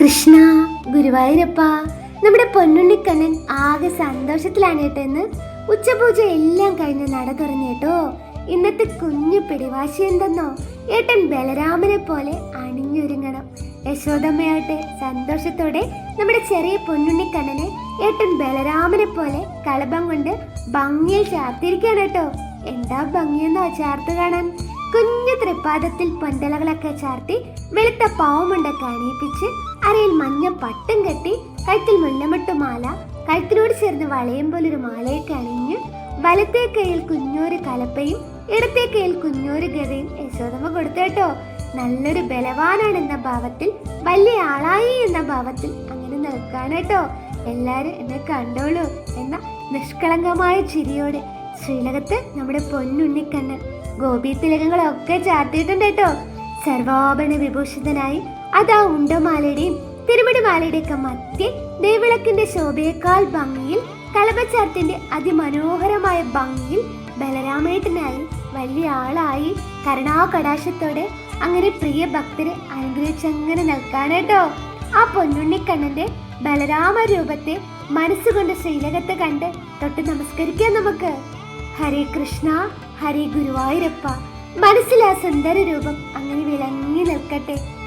കൃഷ്ണ ഗുരുവായൂരപ്പ നമ്മുടെ പൊന്നുണ്ണിക്കണ്ണൻ ആകെ സന്തോഷത്തിലാണ് കേട്ടോ ഇന്ന്. ഉച്ചപൂജ എല്ലാം കഴിഞ്ഞ് നട തുറന്നു കേട്ടോ. ഇന്നത്തെ കുഞ്ഞു പിടിവാശി എന്തെന്നോ? ഏട്ടൻ ബലരാമനെ പോലെ അണിഞ്ഞൊരുങ്ങണം. യശോദമ്മയാട്ടെ സന്തോഷത്തോടെ നമ്മുടെ ചെറിയ പൊന്നുണ്ണിക്കണ്ണനെ ഏട്ടൻ ബലരാമനെ പോലെ കളഭം കൊണ്ട് ഭംഗിയിൽ ചാർത്തിരിക്കുകയാണ് കേട്ടോ. എന്താ ഭംഗിയെന്നോ? ചാർത്ത് കാണാൻ. കുഞ്ഞു തൃപ്പാദത്തിൽ പൊന്തലകളൊക്കെ ചാർത്തി വെളുത്ത പാവമുണ്ടൊക്കെ അണിയിപ്പിച്ച് അരയിൽ മഞ്ഞ പട്ടും കെട്ടി കഴുത്തിൽ മുല്ലമട്ട് മാല കഴുത്തിനോട് ചേർന്ന് വളയം പോലൊരു മാലയൊക്കെ അണിഞ്ഞ് വലത്തേ കയ്യിൽ കുഞ്ഞൊരു കലപ്പയും ഇടത്തേ കയ്യിൽ കുഞ്ഞൊരു ഗതയും യശോദമ്മ കൊടുത്തേട്ടോ നല്ലൊരു ബലവാനാണ് എന്ന ഭാവത്തിൽ വലിയ ആളായി എന്ന ഭാവത്തിൽ അങ്ങനെ നിൽക്കാനേട്ടോ എല്ലാരും എന്നെ കണ്ടോളൂ എന്ന നിഷ്കളങ്കമായ ചിരിയോടെ ശ്രീലകത്ത് നമ്മുടെ പൊന്നുണ്ണിക്കണ്ണൻ ഗോപി തിലകങ്ങളൊക്കെ ചാർത്തിയിട്ടുണ്ട് കേട്ടോ. സർവാഭരണ വിഭൂഷിതനായി അതാ ഉണ്ടമാലയുടെയും തിരുമടിമാലയുടെ ഒക്കെ മധ്യ ദേവിളക്കിന്റെ ശോഭയേക്കാൾ ഭംഗിയിൽ കളപച്ചാർത്തിന്റെ അതിമനോഹരമായ ഭംഗിയിൽ ബലരാമേട്ടനായി വലിയ ആളായി കരുണാകടാശത്തോടെ അങ്ങനെ പ്രിയ ഭക്തരെ അനുഗ്രഹിച്ചങ്ങനെ നിൽക്കാനേട്ടോ ആ പൊന്നുണ്ണിക്കണ്ണന്റെ ബലരാമ രൂപത്തെ മനസ്സുകൊണ്ട് ശ്രീലകത്ത് കണ്ട് തൊട്ട് നമസ്കരിക്കാം നമുക്ക്. ഹരേ കൃഷ്ണ ഹരേ ഗുരുവായൂരപ്പ. മനസ്സിലെ സുന്ദര രൂപം അങ്ങനെ വിളങ്ങി നിൽക്കട്ടെ.